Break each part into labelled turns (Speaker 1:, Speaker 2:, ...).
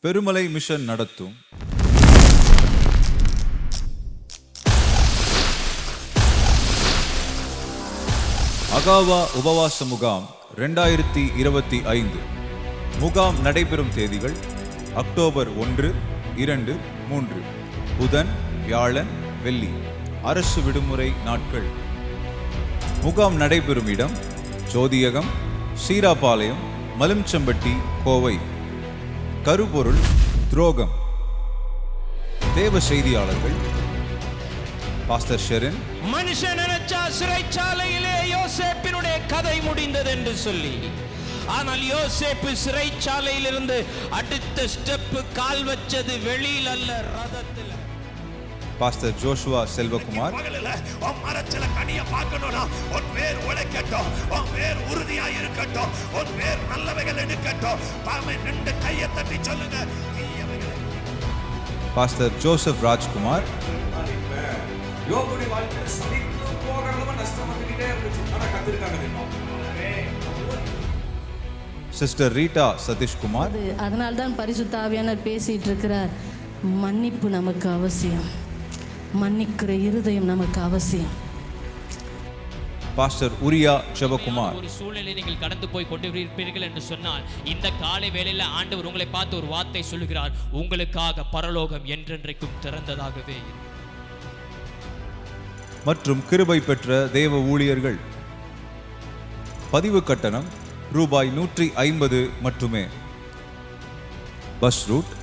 Speaker 1: பெருமலை mission நடத்தும். அகாவா உபவாச முகாம் ரெண்டாயிரத்தி இருபத்தி ஐந்து. முகாம் நடைபெறும் தேதிகள் அக்டோபர் ஒன்று இரண்டு மூன்று. புதன் வியாழன் வெள்ளி. அரசு விடுமுறை நாட்கள். முகாம் நடைபெறும் இடம் ஜோதியகம் சீராபாளையம் மலும்சம்பட்டி கோவை. கருப்பொருள் துரோகம். தேவ செய்தியாளர்கள் பாஸ்டர் ஷெரின்.
Speaker 2: மனுஷன் நினைச்சா சிறைச்சாலையிலே யோசேப்பினுடைய கதை முடிந்தது என்று சொல்லி ஆனால் யோசேப்பு சிறைச்சாலையிலிருந்து அடுத்த ஸ்டெப் கால் வச்சது வெளியில் அல்ல ரதத்தில்.
Speaker 1: Pastor Joshua Selvakumar.
Speaker 3: கனிய பார்க்கணும்னா உன் வேர் உழைக்கட்டும் உன் வேர் உறுதியா இருக்கட்டும் உன் வேர் நல்லவைகள் எடுக்கட்டும். பாமை நின்று கையை தட்டி சொல்லுங்க.
Speaker 1: Pastor Joseph Rajkumar.
Speaker 4: யோபுடைய வாழ்க்கையில சலித்து போகிறதும் நஷ்டம் வந்துகிட்டே இருந்துச்சு. ஆனா கத்திருக்காங்க
Speaker 1: சிஸ்டர் ரீட்டா சதீஷ்குமார்.
Speaker 5: அது அதனால்தான் பரிசுத்த ஆவியானவர் பேசிட்டு இருக்கிறார் மன்னிப்பு நமக்கு அவசியம். மன்னிக்கிற இருதயம் நமக்கு அவசியம்.
Speaker 1: பாஸ்டர் உரியா ஜெபகுமார்.
Speaker 6: ஒரு சூழ்நிலை நீங்கள் கடந்து போய் கொண்டு இருப்பீர்கள் என்று சொன்னால் இந்த காலை வேளையில ஆண்டவர் உங்களை பார்த்து ஒரு வார்த்தை சொல்லுகிறார். உங்களுக்காக பரலோகம் என்றென்றைக்கும் திறந்ததாகவே.
Speaker 1: மற்றும் கிருபை பெற்ற தேவ ஊழியர்கள். பதிவு கட்டணம் ரூபாய் நூற்றி ஐம்பது மட்டுமே. பஸ் ரூட்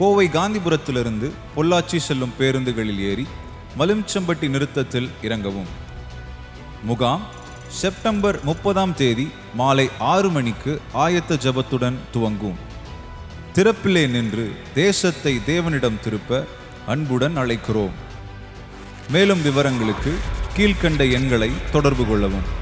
Speaker 1: கோவை காந்திபுரத்திலிருந்து பொள்ளாச்சி செல்லும் பேருந்துகளில் ஏறி மலும்சம்பட்டி நிறுத்தத்தில் இறங்கவும். முகாம் செப்டம்பர் முப்பதாம் தேதி மாலை ஆறு மணிக்கு ஆயத்த ஜெபத்துடன் துவங்கும். திறப்பிலே நின்று தேசத்தை தேவனிடம் திருப்ப அன்புடன் அழைக்கிறோம். மேலும் விவரங்களுக்கு கீழ்க்கண்ட எண்களை தொடர்பு கொள்ளவும்.